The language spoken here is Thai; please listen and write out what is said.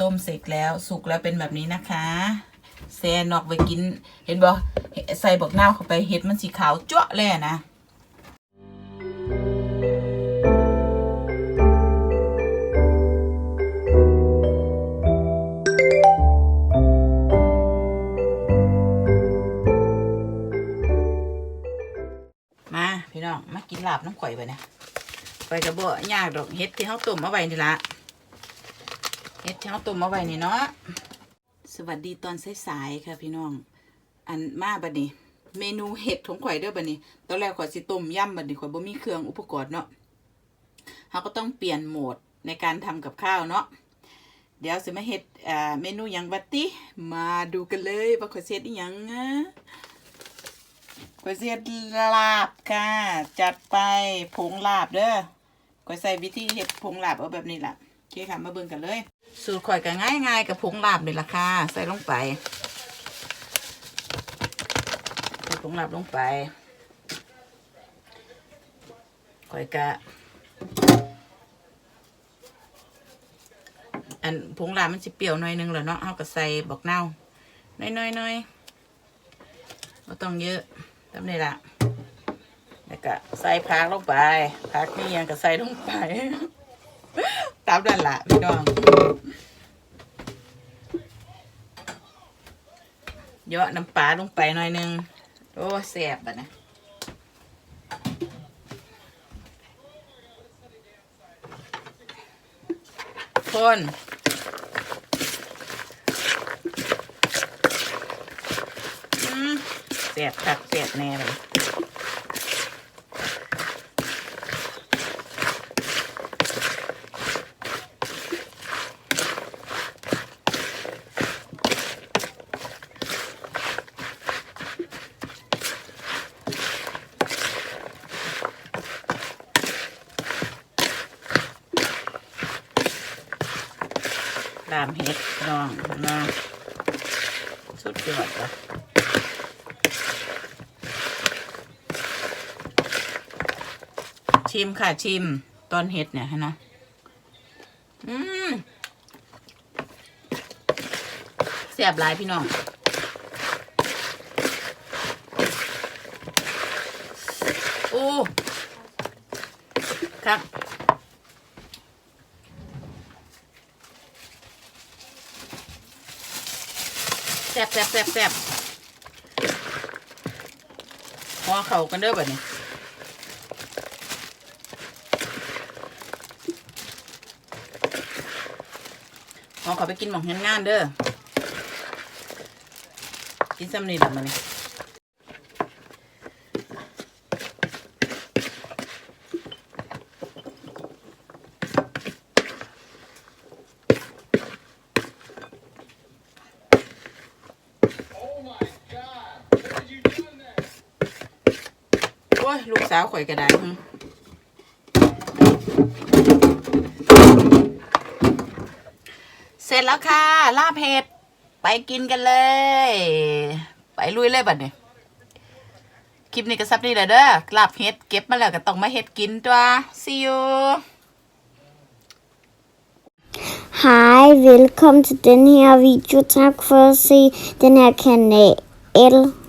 ต้มเสร็จแล้วสุกแล้วเป็นแบบนี้นะคะแซนอกไปกิน เห็นบ่ใส่บักนาเข้าไปเห็ดมันสีขาวจ้วะเลยนะมาพี่น้องมากินลาบน้ำข่อยไปนะไปกระบอกยากดอกเฮ็ดที่เขาต้มเอาไว้นี่ละ เฮ็ดที่เขาต้มเอาไว้นี่เนาะสวัสดีตอนสายๆค่ะพี่น้อง อันมาบัดนี้ เมนูเห็ดของข่อยเด้อบัดนี้ตอนแรกข่อยสิต้มยำบัดนี้ข่อยบ่มีเครื่องอุปกรณ์เนาะเขาก็ต้องเปลี่ยนโหมดในการทำกับข้าวเนาะเดี๋ยวสิมาเฮ็ดอ่าเมนูยังบัดติมาดูกันเลยว่าข่อยเฮ็ดอีหยังอะก๋วยเตี๋ยวลาบค่ะ จัดไปผงลาบเด้อก๋วยใส่วิธีเฮ็ดผงลาบเอาแบบนี้แหละ เคค่ะ มาเบิ่งกันเลย สูตรข่อยก็ง่ายๆกับผงลาบนี่ล่ะค่ะ ใส่ลงไปใส่ผงลาบลงไปข่อยก็อันผงลาบมันสิเปรี้ยวหน่อยนึงแหละเนาะเอาก็ใส่บอกเน่าน้อยๆๆๆบ่ต้องเยอะทำนี่ละแล้วก็ใส่ผักลงไปผักนี่ยังก็ใส่ลงไป ตามนั่นละพี่น้องเยอะน้ำปลาลงไปหน่อยหนึง โอ้แซ่บอะนะคนแซ่บคักแซ่บแน่เลย ลามเห็ดน้องน้องสุดยอดเลยชิมค่ะชิมตอนเห็ดเนี่ยนะ อืมแซ่บหลายพี่น้องโอ้ครับ ซ่บแซ่บแซ่บแซ่บพอเข่ากันเด้อแบบนี้พอเขาไปกินหมองงานงานๆเด้อกินซ้ำนี่แบบมานี่ ยลูกสาวข่อยกระไดหึเสร็จแล้วค่ะ ลาบเห็ด ไปกินกันเลย ไปลุยเลยบัดนี้คลิปนี้ก็ซับนี่แหละเด้อลาบเห็ดเก็บมาแล้วก็ต้องมาเห็ดกินตัว see you Hej, velkommen til den her video. Tak for at se den her kanal.